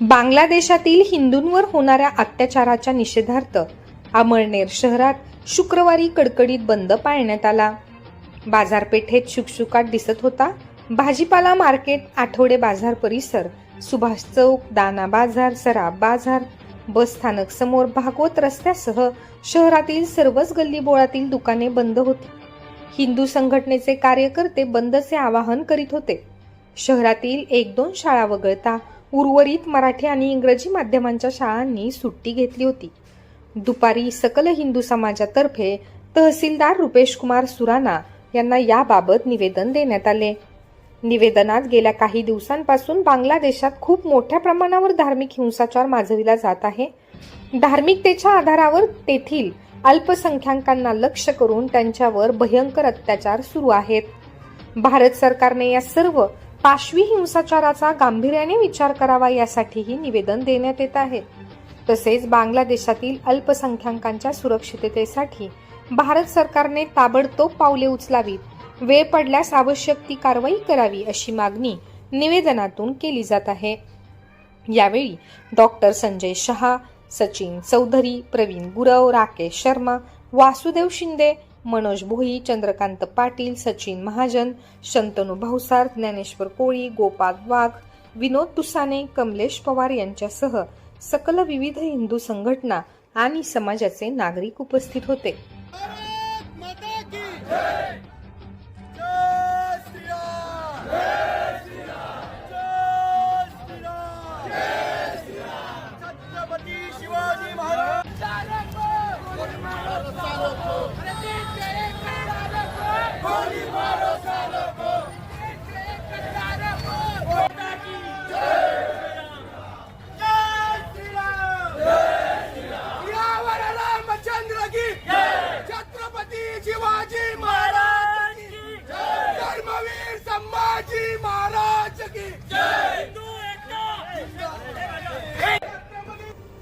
बांगलादेशातील हिंदूंवर होणाऱ्या अत्याचाराच्या निषेधार्थ अमळनेर शहरात शुक्रवारी कडकडीत बंद पाळण्यात आला. बाजारपेठेत शुकशुकाट दिसत होता. भाजीपाला मार्केट आठवडे बाजार परिसर सुभाष चौक दाना बाजार सराब बाजार बस स्थानक समोर भागवत रस्त्यासह शहरातील सर्वच गल्लीबोळातील दुकाने बंद होती. हिंदू संघटनेचे कार्यकर्ते बंदचे आवाहन करीत होते. शहरातील एक दोन शाळा वगळता उर्वरित मराठी आणि इंग्रजी माध्यमांच्या शाळांनी सुट्टी घेतली होती. दुपारी सकल हिंदू समाजातर्फे तहसीलदार रुपेश कुमार सुराणा यांना याबाबत निवेदन देण्यात आले. निवेदनात गेल्या काही दिवसांपासून बांगलादेशात खूप मोठ्या प्रमाणावर धार्मिक हिंसाचार माजविला जात आहे. धार्मिकतेच्या आधारावर तेथील अल्पसंख्याकांना लक्ष करून त्यांच्यावर भयंकर अत्याचार सुरू आहेत. भारत सरकारने या सर्व पाशवी हिंसाचाराचा गांभीर्याने विचार करावा यासाठीही निवेदन देण्यात येत आहे. तसेच बांगलादेशातील अल्पसंख्याकांच्या सुरक्षिततेसाठी भारत सरकारने ताबडतोब पावले उचलावीत. वेळ पडल्यास आवश्यक ती कारवाई करावी अशी मागणी निवेदनातून केली जात आहे. यावेळी डॉक्टर संजय शहा सचिन चौधरी प्रवीण गुरव राकेश शर्मा वासुदेव शिंदे मनोज भोई चंद्रकांत पाटील सचिन महाजन शंतनू भाऊसार ज्ञानेश्वर कोळी गोपाल वाघ विनोद तुसाने कमलेश पवार यांच्यासह सकल विविध हिंदू संघटना आणि समाजाचे नागरिक उपस्थित होते. संभाजी महाराज की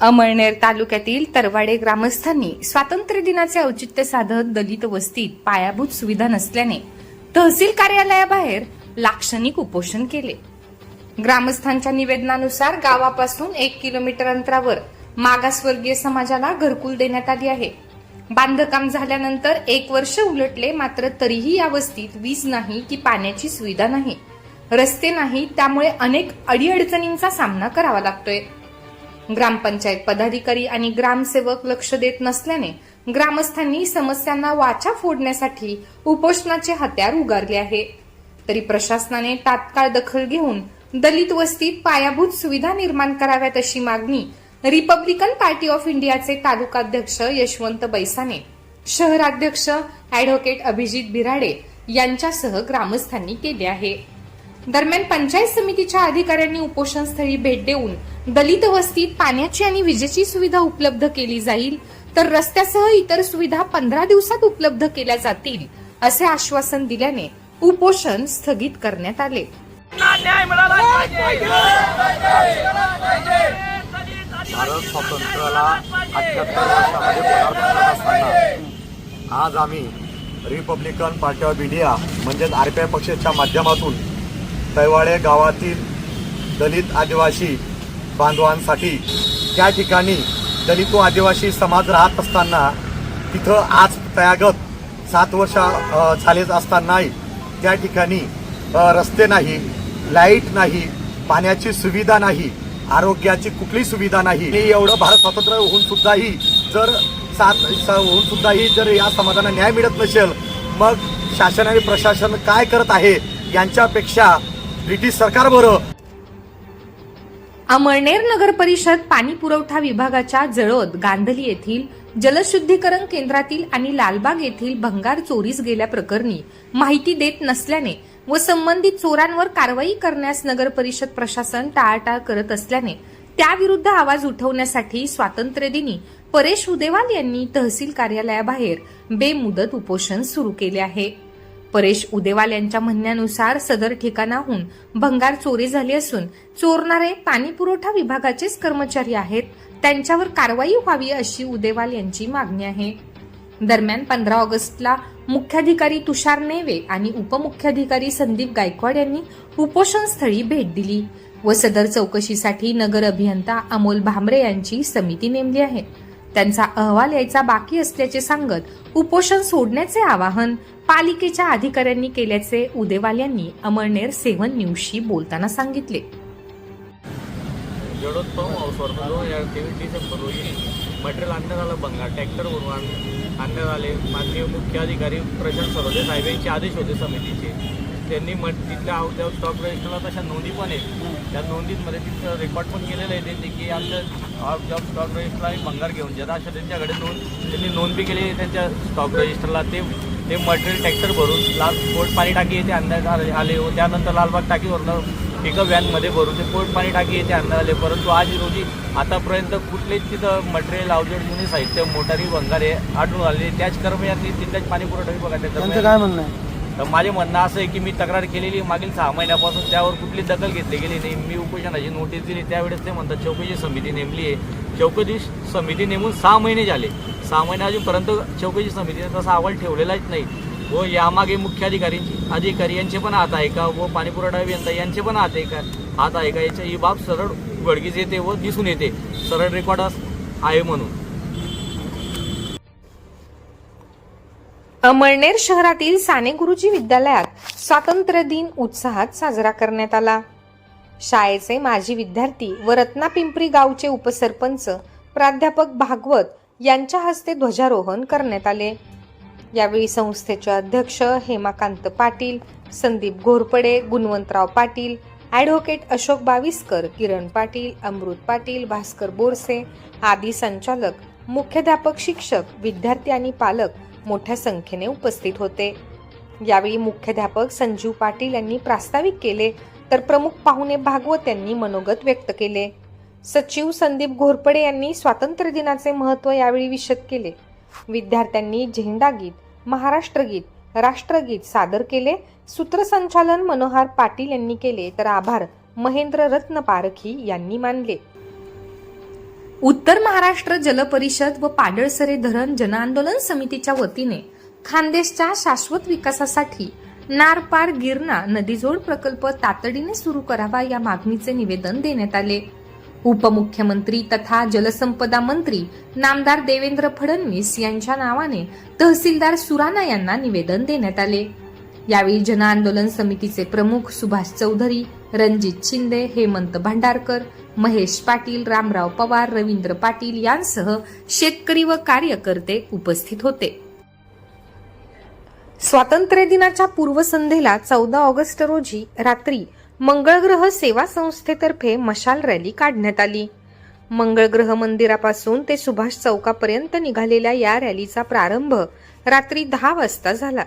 अमळनेर तालुक्यातील तरवाडे ग्रामस्थांनी स्वातंत्र्य दिनाचे औचित्य साधत दलित वस्तीत पायाभूत सुविधा नसल्याने तहसील कार्यालयाबाहेर लाक्षणिक उपोषण केले. ग्रामस्थांच्या निवेदनानुसार गावापासून एक किलोमीटर अंतरावर मागासवर्गीय समाजाला घरकुल देण्यात आली आहे. बांधकाम झाल्यानंतर एक वर्ष उलटले मात्र तरीही या वस्तीत वीज नाही की पाण्याची सुविधा नाही. रस्ते नाही त्यामुळे अनेक अडीअडचणींचा सामना करावा लागतोय. ग्रामपंचायत पदाधिकारी आणि ग्रामसेवक लक्ष देत नसल्याने ग्रामस्थांनी समस्यांना वाचा फोडण्यासाठी उपोषणाचे हत्यार उगारले आहे. तरी प्रशासनाने तात्काळ दखल घेऊन दलित वस्तीत पायाभूत सुविधा निर्माण कराव्यात अशी मागणी रिपब्लिकन पार्टी ऑफ इंडियाचे तालुकाध्यक्ष यशवंत बैसाने शहराध्यक्ष अॅडव्होकेट अभिजित बिराडे यांच्यासह ग्रामस्थांनी केले आहे. दरम्यान पंचायत समितीच्या अधिकाऱ्यांनी उपोषणस्थळी भेट देऊन दलित वस्तीत पाण्याची आणि विजेची सुविधा उपलब्ध केली जाईल तर रस्त्यासह इतर सुविधा पंधरा दिवसात उपलब्ध केल्या जातील असे आश्वासन दिल्याने उपोषण स्थगित करण्यात आले. न्याय मिळाला भारत स्वातंत्र्याला अठ्याहत्तर वर्षामध्ये पदार्पण असताना आज आम्ही रिपब्लिकन पार्टी ऑफ इंडिया म्हणजेच आर पी आय पक्षाच्या माध्यमातून तैवाडे गावातील दलित आदिवासी बांधवांसाठी त्या ठिकाणी दलित व आदिवासी समाज राहत असताना तिथं आज तयागत सात वर्ष झालेच असतानाही त्या ठिकाणी रस्ते नाही लाइट नाही पाण्याची सुविधा नाही आरोग्याची कुठली सुविधा नाही. हे एवढं भारत स्वातंत्र्य होऊन सुद्धाही जर सात होऊन सुद्धाही जर या समाजाला न्याय मिळत नसेल मग शासन आणि प्रशासन काय करत आहे यांच्यापेक्षा ब्रिटिश सरकार बरं. अमळनेर नगर परिषद पाणी पुरवठा विभागाच्या जळोद गांधली येथील जलशुद्धीकरण केंद्रातील आणि लालबाग येथील भंगार चोरीस गेल्या प्रकरणी माहिती देत नसल्याने व संबंधित चोरांवर कारवाई करण्यास नगर परिषद प्रशासन टाळाटाळ करत असल्याने त्याविरुद्ध आवाज उठवण्यासाठी स्वातंत्र्यदिनी परेश उदेवाल यांनी तहसील कार्यालयाबाहेर बेमुदत उपोषण सुरू केले आहे. परेश उदेवाल यांच्या म्हणण्यानुसार सदर ठिकाणाहून भंगार चोरी झाली असून चोरणारे पाणी पुरवठा विभागाचेच कर्मचारी आहेत. त्यांच्यावर कारवाई व्हावी अशी उदेवाल यांची मागणी आहे. दरम्यान पंधरा ऑगस्टला मुख्याधिकारी तुषार नेवे आणि उपमुख्याधिकारी संदीप गायकवाड यांनी उपोषणस्थळी भेट दिली व सदर चौकशीसाठी नगर अभियंता अमोल भामरे यांची समिती नेमली आहे. त्यांचा अहवाल यायचा बाकी असल्याचे सांगत उपोषण सोडण्याचे आवाहन पालिकेच्या अधिकाऱ्यांनी केल्याचे उदेवाल यांनी अमळनेर सेव्हन न्यूजशी बोलताना सांगितले. मटेरियल आणण्यात आलं बंगाल ट्रॅक्टरवरून आण- आणण्यात आले. माननीय मुख्य अधिकारी प्रशांत सरोदे साहेब यांचे आदेश होते समितीचे. त्यांनी मट तिथल्या आउट स्टॉक रजिस्टरला तशा नोंदी पण आहेत. त्या नोंदींमध्ये तिथं रेकॉर्ड पण केलेलं आहे त्यांनी की आमच्या ऑफ जॉब स्टॉक रजिस्टरला आम्ही भंगार घेऊन जात अशा त्यांच्याकडे नोंद त्यांनी नोंद बी केली त्यांच्या स्टॉक रजिस्टरला ते ते मटेरियल ट्रॅक्टर भरून लाल पोट पाणी टाकी येथे आणण्यात आले आले त्यानंतर लालबाग टाकीवरनं पिकअप व्हॅनमध्ये भरून ते पोट पाणी टाकी येथे आणण्यात आले. परंतु आज रोजी आतापर्यंत कुठलेच तिथं मटेरियल अवजड जुने साहित्य मोटारी भंगारे आढळून आले त्याच कर्मचाऱ्यांनी तिथल्याच पाणी पुरवठा विभागाच्या काय म्हणणं आहे? तर माझे म्हणणं असं आहे की मी तक्रार केलेली मागील सहा महिन्यापासून त्यावर कुठली दखल घेतली गेली नाही. मी उपोषणाची नोटीस दिली. त्यावेळेस ते म्हणतात चौकशी समिती नेमली आहे. चौकशी समिती नेमून सहा महिने झाले. सहा महिने अजूनपर्यंत चौकशी समितीने तसा अहवाल ठेवलेलाच नाही. व यामागे मुख्य अधिकारी यांचे पण हात आहे का? व पाणीपुरवठा अभियंता यांचे पण हात आहे का? हात आहे का याच्या ही बाब सरळ उघडकीस येते व दिसून येते. सरळ रेकॉर्ड आहे म्हणून. अमळनेर शहरातील साने गुरुजी विद्यालयात स्वातंत्र्य दिन उत्साहात साजरा करण्यात आला. शाळेचे माजी विद्यार्थी व रत्नापिंपरी गावचे उपसरपंच प्राध्यापक भागवत यांच्या हस्ते ध्वजारोहण करण्यात आले. यावेळी संस्थेचे अध्यक्ष हेमाकांत पाटील संदीप घोरपडे गुणवंतराव पाटील ॲडव्होकेट अशोक बाविस्कर किरण पाटील अमृत पाटील भास्कर बोरसे आदी संचालक मुख्याध्यापक शिक्षक विद्यार्थी आणि पालक मोठ्या संख्येने उपस्थित होते. यावेळी मुख्याध्यापक संजीव पाटील यांनी प्रास्ताविक केले तर प्रमुख पाहुणे भागवत यांनी मनोगत व्यक्त केले. सचिव संदीप घोरपडे यांनी स्वातंत्र्य दिनाचे महत्त्व यावेळी विशद केले. विद्यार्थ्यांनी महाराष्ट्र महाराष्ट्रगीत राष्ट्रगीत सादर केले. सूत्रसंचालन मनोहर पाटील यांनी केले तर आभार. महेंद्र रत्न पारखी यांनी मानले. उत्तर महाराष्ट्र जल परिषद व पाडळसरे धरण जनआंदोलन समितीच्या वतीने खानदेशच्या शाश्वत विकासासाठी नारपार गिरणा नदीजोड प्रकल्प तातडीने सुरू करावा या मागणीचे निवेदन देण्यात आले. उपमुख्यमंत्री तथा जलसंपदा मंत्री नामदार देवेंद्र फडणवीस यांच्या नावाने तहसीलदार सुराणा यांना निवेदन देण्यात आले. यावेळी जनआंदोलन समितीचे प्रमुख सुभाष चौधरी रणजित शिंदे हेमंत भांडारकर महेश पाटील रामराव पवार रवींद्र पाटील यांसह शेतकरी व कार्यकर्ते उपस्थित होते. स्वातंत्र्य दिनाच्या पूर्वसंध्येला चौदा ऑगस्ट रोजी रात्री मंगळग्रह सेवा संस्थेतर्फे मशाल रॅली काढण्यात आली. मंगळग्रह मंदिरापासून ते सुभाष चौकापर्यंत निघालेल्या या रॅलीचा प्रारंभ रात्री दहा वाजता झाला.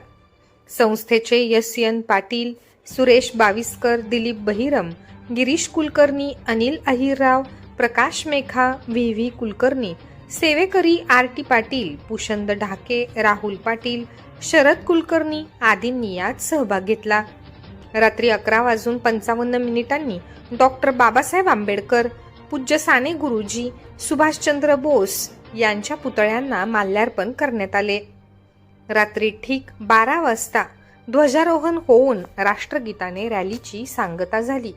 संस्थेचे S. N. Patil Suresh Baviskar Dilip Bahiram Girish Kulkarni Anil Ahirrao Prakash Mekha V. V. Kulkarni सेवेकरी R. T. Patil Pushand Dhake Rahul Patil Sharad Kulkarni आदींनी यात सहभाग घेतला. रात्री अकरा वाजून पंचावन्न मिनिटांनी डॉक्टर बाबासाहेब आंबेडकर पूज्य साने गुरुजी सुभाषचंद्र बोस यांच्या पुतळ्यांना माल्यार्पण करण्यात आले. रात्री ठीक बारा वाजता ध्वजारोहण होऊन राष्ट्रगीताने रॅलीची सांगता झाली.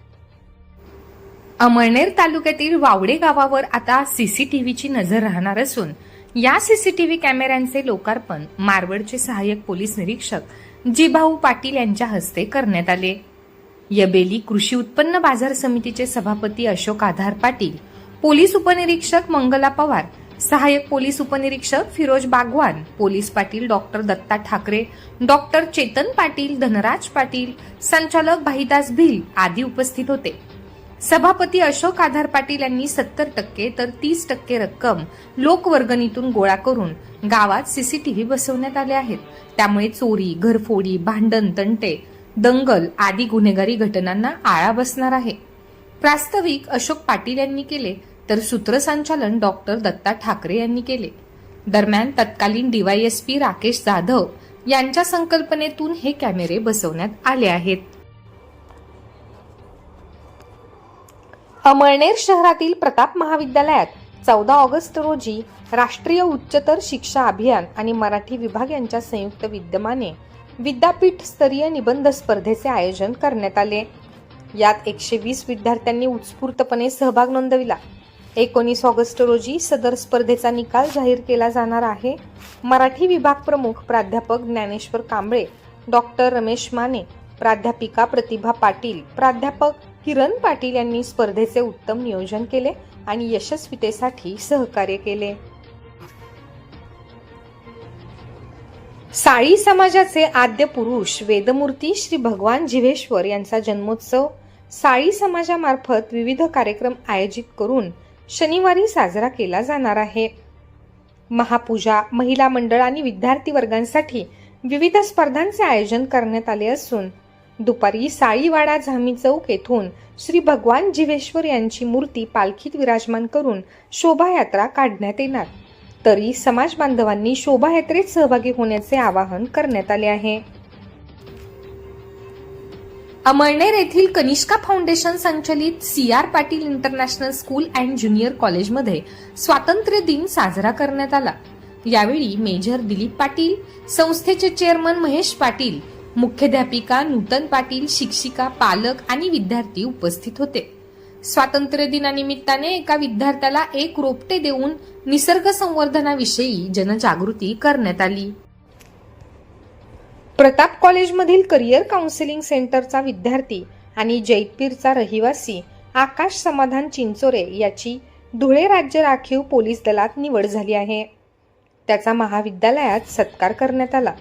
अमळनेर तालुक्यातील वावडे गावावर आता सीसीटीव्हीची नजर राहणार असून या सीसीटीव्ही कॅमेऱ्यांचे लोकार्पण मारवडचे सहाय्यक पोलीस निरीक्षक जिभाऊ पाटील यांच्या हस्ते करण्यात आले. यबेली कृषी उत्पन्न बाजार समितीचे सभापती अशोक आधार पाटील पोलीस उपनिरीक्षक मंगला पवार सहाय्यक पोलीस उपनिरीक्षक Firoz Bagwan police Patil doctor Datta Thackeray doctor Chetan Patil Dhanraj Patil संचालक भाईदास भिल आदी उपस्थित होते. सभापती अशोक आधार पाटील यांनी सत्तर टक्के तर तीस टक्के रक्कम लोकवर्गणीतून गोळा करून गावात सीसीटीव्ही बसवण्यात आले आहेत. त्यामुळे चोरी घरफोडी भांडण तंटे दंगल आदी गुन्हेगारी घटनांना आळा बसणार आहे. प्रास्ताविक अशोक पाटील यांनी केले तर सूत्रसंचालन डॉक्टर दत्ता ठाकरे यांनी केले. दरम्यान तत्कालीन डीवायएसपी राकेश जाधव यांच्या संकल्पनेतून हे कॅमेरे बसवण्यात आले आहेत. अमळनेर शहरातील प्रताप महाविद्यालयात चौदा ऑगस्ट रोजी राष्ट्रीय उच्चतर शिक्षा अभियान आणि मराठी विभाग यांच्या संयुक्त विद्यमाने विद्यापीठ स्तरीय निबंध स्पर्धेचे आयोजन करण्यात आले. यात एकशे वीस विद्यार्थ्यांनी उत्स्फूर्तपणे सहभाग नोंदविला. एकोणीस ऑगस्ट रोजी सदर स्पर्धेचा निकाल जाहीर केला जाणार आहे. मराठी विभाग प्रमुख प्राध्यापक ज्ञानेश्वर कांबळे डॉक्टर रमेश माने प्राध्यापिका प्रतिभा पाटील प्राध्यापक किरण पाटील यांनी स्पर्धेचे उत्तम नियोजन केले आणि यशस्वीतेसाठी सहकार्य केले. साळी समाजाचे आद्य पुरुष वेदमूर्ती श्री भगवान जिवेश्वर यांचा जन्मोत्सव. साळी समाजामार्फत विविध कार्यक्रम आयोजित करून शनिवारी साजरा केला जाणार आहे. महापूजा महिला मंडळ आणि विद्यार्थी वर्गांसाठी विविध स्पर्धांचे आयोजन करण्यात आले असून दुपारी साळीवाडा झामी चौक येथून श्री भगवान जिवेश्वर यांची मूर्ती पालखीत विराजमान करून शोभायात्रा काढण्यात येणार. तरी समाज बांधवांनी शोभायात्रेत सहभागी होण्याचे आवाहन करण्यात आले आहे. अमळनेर येथील कनिष्का फाउंडेशन संचलित C R Patil international school and junior कॉलेजमध्ये स्वातंत्र्य दिन साजरा करण्यात आला. यावेळी मेजर दिलीप पाटील संस्थेचे चेअरमन महेश पाटील मुख्याध्यापिका नूतन पाटील शिक्षिका पालक आणि विद्यार्थी उपस्थित होते. स्वातंत्र्य दिनानिमित्ताने एका विद्यार्थ्याला एक रोपटे देऊन निसर्ग संवर्धनाविषयी जनजागृती करण्यात आली. प्रताप कॉलेजमधील करिअर काउन्सिलिंग सेंटरचा विद्यार्थी आणि जैतपीरचा रहिवासी आकाश समाधान चिंचोरे याची धुळे राज्य राखीव पोलीस दलात निवड झाली आहे. त्याचा महाविद्यालयात सत्कार करण्यात आला.